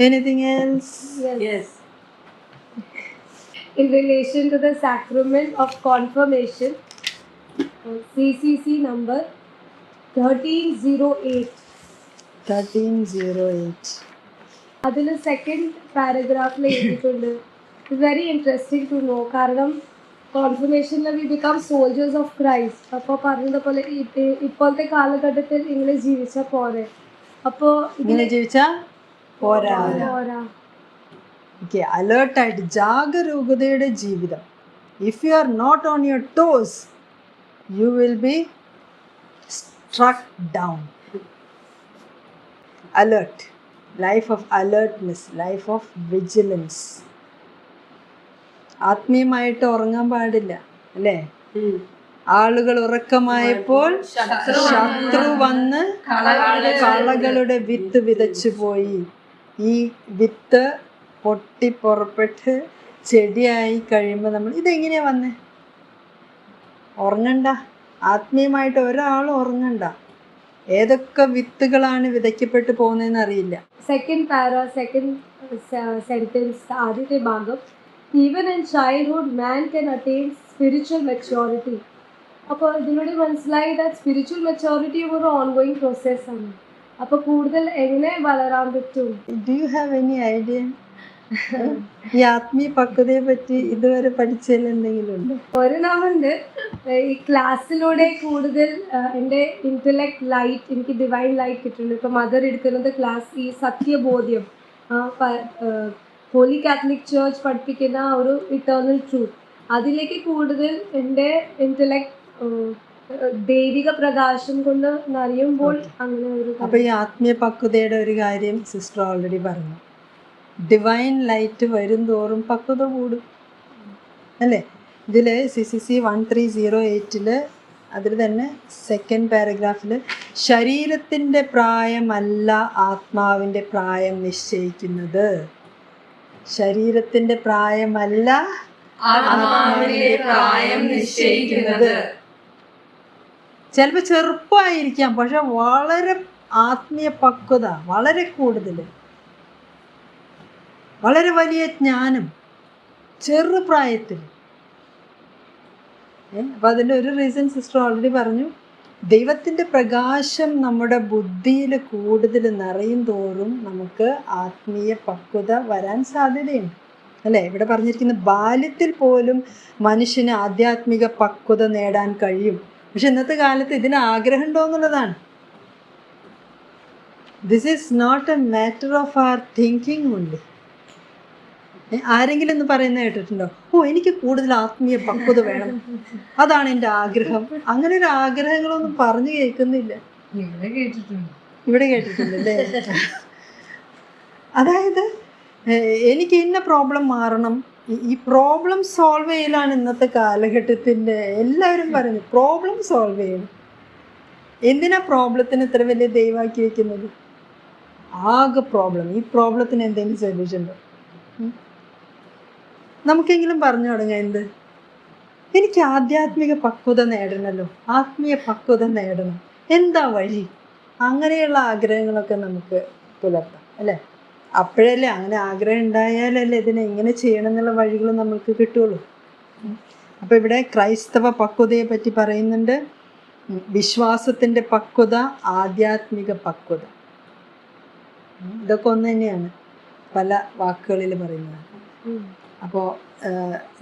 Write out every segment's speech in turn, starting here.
Anything else Yes. In relation to the sacrament of confirmation, CCC number 1308. Thirteen zero eight അതിൽ second പാരഗ്രാഫിൽ എഴുതിയിട്ടുണ്ട്. Very interesting to know കാരണം കോൺഫർമേഷനിൽ we become soldiers of Christ അപ്പോൾ പറഞ്ഞതുപോലെ ഇപ്പോഴത്തെ കാലഘട്ടത്തിൽ ഇങ്ങനെ ജീവിച്ചാൽ പോരെ. അപ്പോൾ ഇങ്ങനെ ജീവിച്ചാ പോരാ. പോരാ. ഓക്കെ അലേർട്ടായിട്ട് ജാഗരൂകതയുടെ ജീവിതം. If you are not on your toes you will be struck down alert life of alertness life of vigilance ആത്മീയമായിട്ട് ഉറങ്ങാൻ പാടില്ല അല്ലേ. ആളുകൾ ഉറക്കമായപ്പോൾ ശത്രു വന്ന് കളകളുടെ വിത്ത് വിതച്ചു പോയി ഈ വിത്ത് പൊട്ടിപ്പുറപ്പെട്ട് ചെടിയായി കഴിയുമ്പോൾ നമ്മൾ ഇതെങ്ങനെയാ വന്നേ? ഉറങ്ങണ്ട. ആത്മീയമായിട്ട് ഒരാൾ ഉറങ്ങണ്ട. ഏതൊക്കെ വിത്തുകളാണ് വിതയ്ക്കപ്പെട്ടു പോകുന്നതെന്ന് അറിയില്ല. സെക്കൻഡ് പാര സെക്കൻഡ് സെന്റൻസ് ആദ്യത്തെ ഭാഗം. Even in childhood man can attain spiritual maturity അപ്പോൾ ഇതിലൂടെ മനസ്സിലായി ദാറ്റ് സ്പിരിച്വൽ മെച്ചോറിറ്റി ഒരു ഓൺഗോയിങ് പ്രോസസ്സാണ് അപ്പോൾ കൂടുതൽ എങ്ങനെ വളരാൻ പറ്റും? Do you have any idea ഈ ആത്മീയ പക്വതയെ പറ്റി ഇതുവരെ പഠിച്ചതിൽ എന്തെങ്കിലും ഉണ്ടോ? ഒരു നാമുണ്ട് ഈ ക്ലാസ്സിലൂടെ കൂടുതൽ എന്റെ ഇന്റലക്ട് ലൈറ്റ് എനിക്ക് ഡിവൈൻ ലൈറ്റ് കിട്ടുന്നുണ്ട്. ഇപ്പൊ മദർ എടുക്കുന്നത് ക്ലാസ് ഈ സത്യബോധ്യം. ഹോളി കാത്തലിക് ചേർച്ച് പഠിപ്പിക്കുന്ന ഒരു ഇറ്റേർണൽ ട്രൂത്ത് അതിലേക്ക് കൂടുതൽ എന്റെ ഇന്റലക്ട് ദൈവിക പ്രകാശം കൊണ്ട് നിറയുമ്പോൾ അങ്ങനെ ഒരു അപ്പൊ ഈ ആത്മീയ പക്വതയുടെ ഒരു കാര്യം സിസ്റ്റർ ഓൾറെഡി പറഞ്ഞു. ഡിവൈൻ ലൈറ്റ് വരും തോറും പക്വത കൂടും. അല്ലേ? ഇതിൽ C C C one three zero എയ്റ്റിൽ അതിൽ തന്നെ സെക്കൻഡ് പാരഗ്രാഫിൽ ശരീരത്തിന്റെ പ്രായമല്ല ആത്മാവിന്റെ പ്രായം നിശ്ചയിക്കുന്നത്. ശരീരത്തിന്റെ പ്രായമല്ല ആത്മാവിന്റെ പ്രായം നിശ്ചയിക്കുന്നത്. ചിലപ്പോൾ ചെറുപ്പമായിരിക്കാം പക്ഷെ വളരെ ആത്മീയ പക്വത വളരെ കൂടുതൽ. വളരെ വലിയ ജ്ഞാനം ചെറുപ്രായത്തിൽ അപ്പം അതിന്റെ ഒരു റീസൺ സിസ്റ്റർ ഓൾറെഡി പറഞ്ഞു. ദൈവത്തിന്റെ പ്രകാശം നമ്മുടെ ബുദ്ധിയിൽ കൂടുതൽ നിറയും തോറും നമുക്ക് ആത്മീയ പക്വത വരാൻ സാധ്യതയുണ്ട്. അല്ലേ? ഇവിടെ പറഞ്ഞിരിക്കുന്ന ബാല്യത്തിൽ പോലും മനുഷ്യന് ആധ്യാത്മിക പക്വത നേടാൻ കഴിയും. പക്ഷെ ഇന്നത്തെ കാലത്ത് ഇതിന് ആഗ്രഹം ഉണ്ടോ എന്നുള്ളതാണ് this is not a matter of our thinking ഉണ്ട് ആരെങ്കിലും ഒന്ന് പറയുന്ന കേട്ടിട്ടുണ്ടോ? ഓ എനിക്ക് കൂടുതൽ ആത്മീയ പക്വത വേണം. അതാണ് എന്റെ ആഗ്രഹം. അങ്ങനെ ഒരു ആഗ്രഹങ്ങളൊന്നും പറഞ്ഞു കേൾക്കുന്നില്ല. ഇവിടെ കേട്ടിട്ടുണ്ട്. ഇവിടെ കേട്ടിട്ടുണ്ടല്ലേ അതായത് എനിക്ക് ഇന്ന പ്രോബ്ലം മാറണം. ഈ- പ്രോബ്ലം സോൾവ് ചെയ്യലാണ് ഇന്നത്തെ കാലഘട്ടത്തിന്റെ എല്ലാവരും പറയുന്നത്. പ്രോബ്ലം സോൾവ് ചെയ്യണം. എന്തിനാ പ്രോബ്ലത്തിന് ഇത്ര വലിയ ദൈവാക്കി വെക്കുന്നത്? ആകെ പ്രോബ്ലം ഈ പ്രോബ്ലത്തിന് എന്തെങ്കിലും സൊല്യൂഷൻ ഉണ്ടോ? നമുക്കെങ്കിലും പറഞ്ഞു തുടങ്ങാം എന്ത്? എനിക്ക് ആധ്യാത്മിക പക്വത നേടണമല്ലോ ആത്മീയ പക്വത നേടണം. എന്താ വഴി? അങ്ങനെയുള്ള ആഗ്രഹങ്ങളൊക്കെ നമുക്ക് പുലർത്താം അല്ലേ? അപ്പോഴല്ലേ അങ്ങനെ ആഗ്രഹം ഉണ്ടായാലല്ലേ ഇതിനെ എങ്ങനെ ചെയ്യണം എന്നുള്ള വഴികൾ നമുക്ക് കിട്ടുള്ളൂ അപ്പം അപ്പോൾ ഇവിടെ ക്രൈസ്തവ പക്വതയെ പറ്റി പറയുന്നുണ്ട്. വിശ്വാസത്തിന്റെ പക്വത ആധ്യാത്മിക പക്വത. ഇതൊക്കെ ഒന്ന് തന്നെയാണ് പല വാക്കുകളിൽ പറയുന്നത് അപ്പോൾ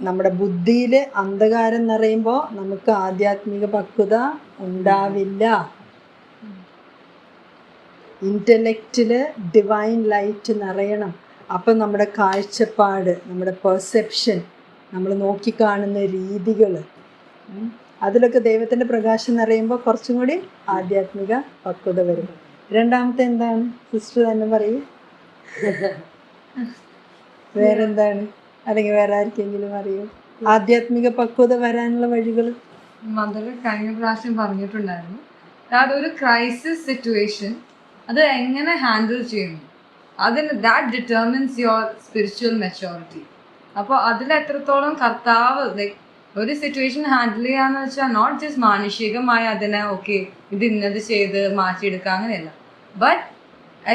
നമ്മുടെ ബുദ്ധിയിൽ അന്ധകാരം നിറയുമ്പോൾ നമുക്ക് ആധ്യാത്മിക പക്വത ഉണ്ടാവില്ല ഇന്റലക്റ്റിൽ ഡിവൈൻ ലൈറ്റ് നിറയണം. അപ്പം നമ്മുടെ കാഴ്ചപ്പാട് നമ്മുടെ പെർസെപ്ഷൻ നമ്മൾ നോക്കിക്കാണുന്ന രീതികൾ. അതിലൊക്കെ ദൈവത്തിന്റെ പ്രകാശം നിറയുമ്പോൾ കുറച്ചും കൂടി ആധ്യാത്മിക പക്വത വരും. രണ്ടാമത്തെ എന്താണ്? സിസ്റ്റർ തന്നെ പറയൂ. വേറെന്താണ്? അല്ലെങ്കിൽ വേറെ ആർക്കെങ്കിലും അറിയോ? ആധ്യാത്മിക പക്വത വരാനുള്ള വഴികൾ? മദർ കഴിഞ്ഞ പ്രാവശ്യം പറഞ്ഞിട്ടുണ്ടായിരുന്നു. അതായത് ഒരു ക്രൈസിസ് സിറ്റുവേഷൻ അത് എങ്ങനെ ഹാൻഡിൽ ചെയ്യുന്നു? അതിന് that determines your spiritual maturity അപ്പോൾ അതിൽ എത്രത്തോളം കർത്താവ് ലൈക് ഒരു സിറ്റുവേഷൻ ഹാൻഡിൽ ചെയ്യാന്ന് വെച്ചാൽ നോട്ട് ജസ്റ്റ് മാനുഷികമായി അതിനെ ഓക്കെ ഇത് ഇന്നത് ചെയ്ത് മാറ്റിയെടുക്കുക അങ്ങനെയല്ല. ബട്ട്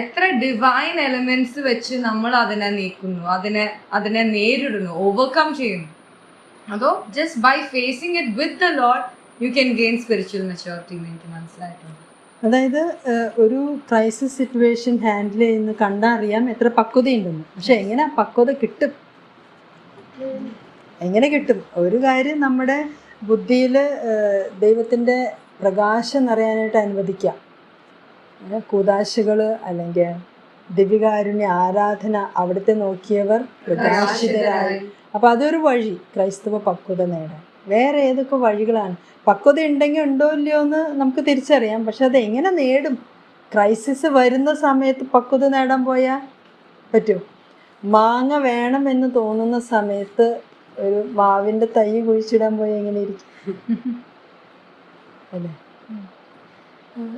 എത്ര ഡിവൈൻ എലമെന്റ്സ് വെച്ച് നമ്മൾ അതിനെ നീക്കുന്നു അതിനെ അതിനെ നേരിടുന്നു ഓവർകം ചെയ്യുന്നു. അതോ just by facing it with the Lord you can gain spiritual maturity എന്ന് എനിക്ക് മനസ്സിലായിട്ടുണ്ട്. അതായത് ഒരു ക്രൈസിസ് സിറ്റുവേഷൻ ഹാൻഡിൽ ചെയ്യുന്ന കണ്ടറിയാം എത്ര പക്വതയുണ്ടെന്ന്. പക്ഷെ എങ്ങനെ പക്വത കിട്ടും? എങ്ങനെ കിട്ടും? ഒരു കാര്യം നമ്മുടെ ബുദ്ധിയിൽ ദൈവത്തിന്റെ പ്രകാശം നിറയാനായിട്ട് അനുവദിക്കാം കൂതാശകൾ അല്ലെങ്കിൽ ദിവ്യകാരുണ്യ ആരാധന അവിടുത്തെ നോക്കിയവർ പ്രകാശിതരായി. അപ്പം അതൊരു വഴി ക്രൈസ്തവ പക്വത നേടാൻ. വേറെ ഏതൊക്കെ വഴികളാണ്? പക്വത ഉണ്ടെങ്കിൽ ഉണ്ടോ ഇല്ലയോ എന്ന് നമുക്ക് തിരിച്ചറിയാം. പക്ഷെ അത് എങ്ങനെ നേടും? ക്രൈസിസ് വരുന്ന സമയത്ത് പക്വത നേടാൻ പോയാൽ പറ്റും. മാങ്ങ വേണം എന്ന് തോന്നുന്ന സമയത്ത് ഒരു മാവിന്റെ തൈ കുഴിച്ചിടാൻ പോയാൽ എങ്ങനെ ഇരിക്കും? അല്ലേ?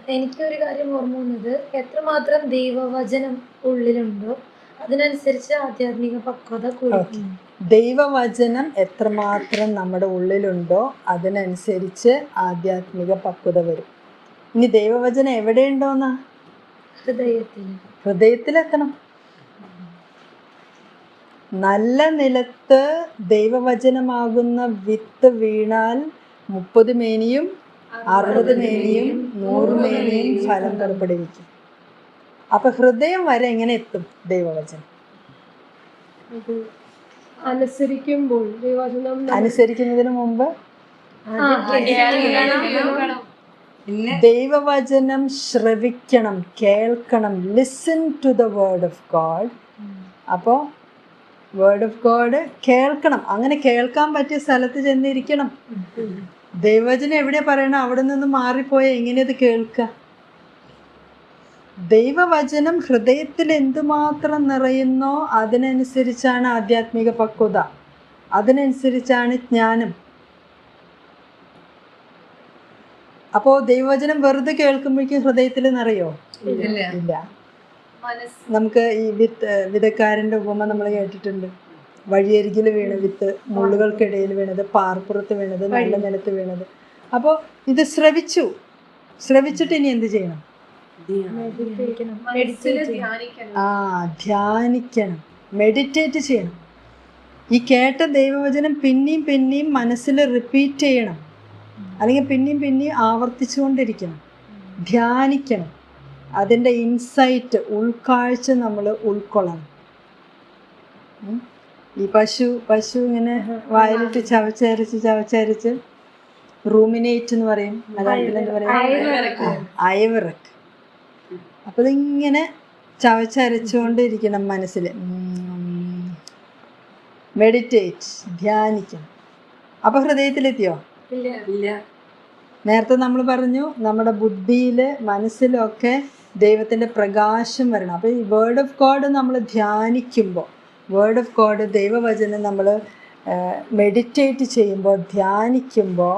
എനിക്കൊരു കാര്യം ഓർമ്മ വന്നത്. എത്രമാത്രം ദൈവവചനം ഉള്ളിലുണ്ടോ? അതിനനുസരിച്ച് ആധ്യാത്മിക പക്വത കൂടും ദൈവവചനം എത്രമാത്രം നമ്മുടെ ഉള്ളിലുണ്ടോ അതിനനുസരിച്ച് ആധ്യാത്മിക പക്വത വരും. ഇനി ദൈവവചനം എവിടെയുണ്ടോന്നാ? ഹൃദയത്തിൽ. ഹൃദയത്തിലെത്തണം. നല്ല നിലത്ത് ദൈവവചനമാകുന്ന വിത്ത് വീണാൽ മുപ്പത് മേനിയും അറുപത് മേനിയും നൂറ് മേനിയും ഫലം പുറപ്പെടുവിക്കും. അപ്പൊ ഹൃദയം വരെ എങ്ങനെ എത്തും ദൈവവചനം? അനുസരിക്കുമ്പോൾ ദൈവവചനം അനുസരിക്കുന്നതിന് മുമ്പ്? പിന്നെ ദൈവവചനം ശ്രവിക്കണം കേൾക്കണം listen to the word of God അപ്പോൾ വേർഡ് ഓഫ് ഗോഡ് കേൾക്കണം. അങ്ങനെ കേൾക്കാൻ പറ്റിയ സ്ഥലത്ത് ചെന്നിരിക്കണം. ദൈവവചനം എവിടെ പറയണം അവിടെ നിന്ന് മാറിപ്പോയാൽ എങ്ങനെയത് കേൾക്കുക ദൈവവചനം ഹൃദയത്തിൽ എന്തുമാത്രം നിറയുന്നോ അതിനനുസരിച്ചാണ് ആധ്യാത്മിക പക്വത. അതിനനുസരിച്ചാണ് ജ്ഞാനം. അപ്പോൾ ദൈവവചനം വെറുതെ കേൾക്കുമ്പോഴേക്കും ഹൃദയത്തിൽ നിറയോ? ഇല്ല. ഇല്ല. നമുക്ക് ഈ വിത്ത് വിതക്കാരന്റെ ഉപമ നമ്മൾ കേട്ടിട്ടുണ്ട്. വഴിയരികിൽ വീണ വിത്ത് മുള്ളുകൾക്കിടയിൽ വീണത് പാർപ്പുറത്ത് വീണത് നല്ല നിലത്ത് വീണത്. അപ്പോൾ ഇത് ശ്രവിച്ചു. ശ്രവിച്ചിട്ട് ഇനി എന്ത് ചെയ്യണം? ആ ധ്യാനിക്കണം. മെഡിറ്റേറ്റ് ചെയ്യണം. ഈ കേട്ട ദൈവവചനം പിന്നെയും പിന്നെയും മനസ്സിൽ റിപ്പീറ്റ് ചെയ്യണം. അല്ലെങ്കിൽ പിന്നെയും പിന്നെയും ആവർത്തിച്ചുകൊണ്ടിരിക്കണം. ധ്യാനിക്കണം. അതിന്റെ ഇൻസൈറ്റ് ഉൾക്കാഴ്ച നമ്മൾ ഉൾക്കൊള്ളണം. ഈ പശു പശു ഇങ്ങനെ വായിലിട്ട് ചവച്ചരച്ച് ചവച്ചരച്ച് റൂമിനേറ്റ് എന്ന് പറയും. മലയാളത്തിൽ എന്താ പറയുക അയവിറക്ക് അപ്പോൾ ഇതിങ്ങനെ ചവച്ചരച്ചുകൊണ്ടിരിക്കണം മനസ്സിൽ മെഡിറ്റേറ്റ് ധ്യാനിക്കണം. അപ്പോൾ ഹൃദയത്തിലെത്തിയോ? നേരത്തെ നമ്മൾ പറഞ്ഞു നമ്മുടെ ബുദ്ധിയിൽ മനസ്സിലൊക്കെ ദൈവത്തിന്റെ പ്രകാശം വരണം. അപ്പോൾ ഈ വേർഡ് ഓഫ് ഗോഡ് നമ്മൾ ധ്യാനിക്കുമ്പോൾ വേർഡ് ഓഫ് ഗോഡ് ദൈവവചനം നമ്മൾ മെഡിറ്റേറ്റ് ചെയ്യുമ്പോൾ ധ്യാനിക്കുമ്പോൾ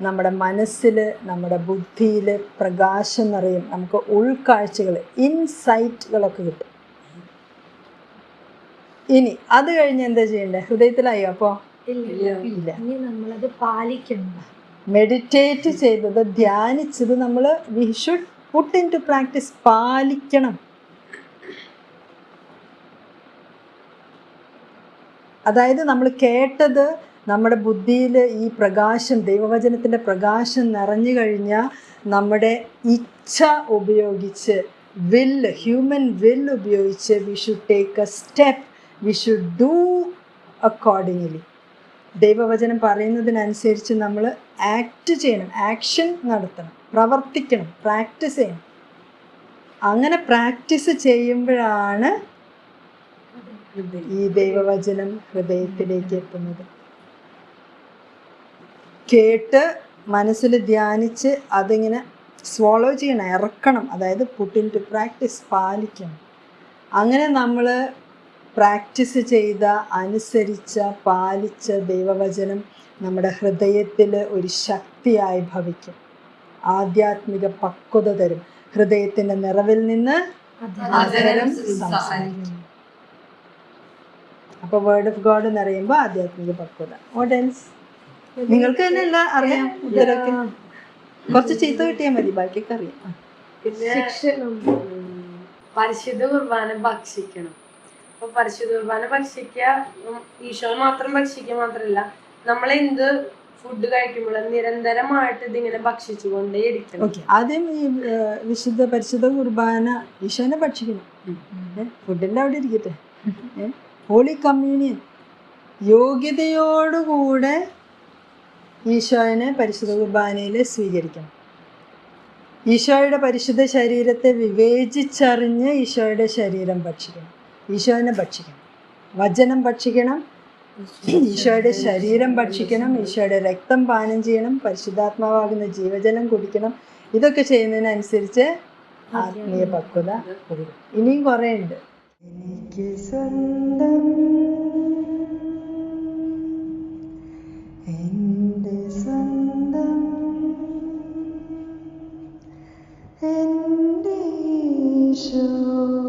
നമ്മുടെ മനസ്സിൽ നമ്മുടെ ബുദ്ധിയിൽ പ്രകാശം നിറയും. നമുക്ക് ഉൾക്കാഴ്ചകൾ ഇൻസൈറ്റുകളൊക്കെ കിട്ടും. ഇനി അത് കഴിഞ്ഞ് എന്താ ചെയ്യണ്ടേ? ഹൃദയത്തിലായോ അപ്പോ? ഇല്ല. നമ്മളത് പാലിക്കണം. മെഡിറ്റേറ്റ് ചെയ്തത് ധ്യാനിച്ചത് നമ്മൾ we should put into practice പാലിക്കണം. അതായത് നമ്മൾ കേട്ടത് നമ്മുടെ ബുദ്ധിയിൽ ഈ പ്രകാശം ദൈവവചനത്തിന്റെ പ്രകാശം നിറഞ്ഞു കഴിഞ്ഞാൽ നമ്മുടെ ഇച്ഛ ഉപയോഗിച്ച് വില്ല് ഹ്യൂമൻ വില്ല് ഉപയോഗിച്ച് we should take a step we should do accordingly ദൈവവചനം പറയുന്നതിനനുസരിച്ച് നമ്മൾ ആക്ട് ചെയ്യണം ആക്ഷൻ നടത്തണം പ്രവർത്തിക്കണം പ്രാക്ടീസ് ചെയ്യണം. അങ്ങനെ പ്രാക്ടീസ് ചെയ്യുമ്പോഴാണ് ഈ ദൈവവചനം ഹൃദയത്തിലേക്ക് എത്തുന്നത്. കേട്ട് മനസ്സിൽ ധ്യാനിച്ച് അതിങ്ങനെ സ്വാളോ ചെയ്യണം ഇറക്കണം. അതായത് പുട്ടിൻ ടു പ്രാക്ടീസ് പാലിക്കണം. അങ്ങനെ നമ്മൾ പ്രാക്ടീസ് ചെയ്ത അനുസരിച്ച പാലിച്ച ദൈവവചനം നമ്മുടെ ഹൃദയത്തിൽ ഒരു ശക്തിയായി ഭവിക്കും. ആധ്യാത്മിക പക്വത തരും. ഹൃദയത്തിന്റെ നിറവിൽ നിന്ന് അധരം സംസാരിക്കും. അപ്പോൾ വേർഡ് ഓഫ് ഗോഡ് എന്ന് പറയുമ്പോൾ ആധ്യാത്മിക പക്വത. വാട്ട് എൽസ് നിങ്ങൾക്ക് തന്നെ എല്ലാം അറിയാം ഉത്തരമൊക്കെ കുറച്ച് ചീത്ത കിട്ടിയാൽ മതി ബാക്കിയൊക്കെ അറിയാം. പരിശുദ്ധ കുർബാന ഭക്ഷിക്കണം. അപ്പൊ പരിശുദ്ധ കുർബാന ഭക്ഷിക്കുക ഈശോ മാത്രം ഭക്ഷിക്കുക മാത്രമല്ല നമ്മൾ എന്ത് ഫുഡ് കഴിക്കുമ്പോഴും നിരന്തരമായിട്ട് ഇതിങ്ങനെ ഭക്ഷിച്ചുകൊണ്ടേ ഇരിക്കണം ഓക്കെ. ആദ്യം ഈ വിശുദ്ധ പരിശുദ്ധ കുർബാന ഈശോനെ ഭക്ഷിക്കണം. ഫുഡിന്റെ അവിടെ ഇരിക്കട്ടെ. ഹോളി കമ്മ്യൂണിയൻ യോഗ്യതയോടുകൂടെ ഈശോനെ പരിശുദ്ധ കുർബാനയിൽ സ്വീകരിക്കണം. ഈശോയുടെ പരിശുദ്ധ ശരീരത്തെ വിവേചിച്ചറിഞ്ഞ് ഈശോയുടെ ശരീരം ഭക്ഷിക്കണം. ഈശോനെ ഭക്ഷിക്കണം. വചനം ഭക്ഷിക്കണം. ഈശോയുടെ ശരീരം ഭക്ഷിക്കണം. ഈശോയുടെ രക്തം പാനം ചെയ്യണം. പരിശുദ്ധാത്മാവാകുന്ന ജീവജലം കുടിക്കണം. ഇതൊക്കെ ചെയ്യുന്നതിനനുസരിച്ച് ആത്മീയ പക്വത ഇനിയും കുറേ ഉണ്ട് എനിക്ക് സ്വന്തം എന്റെ ഈശോ മാത്രം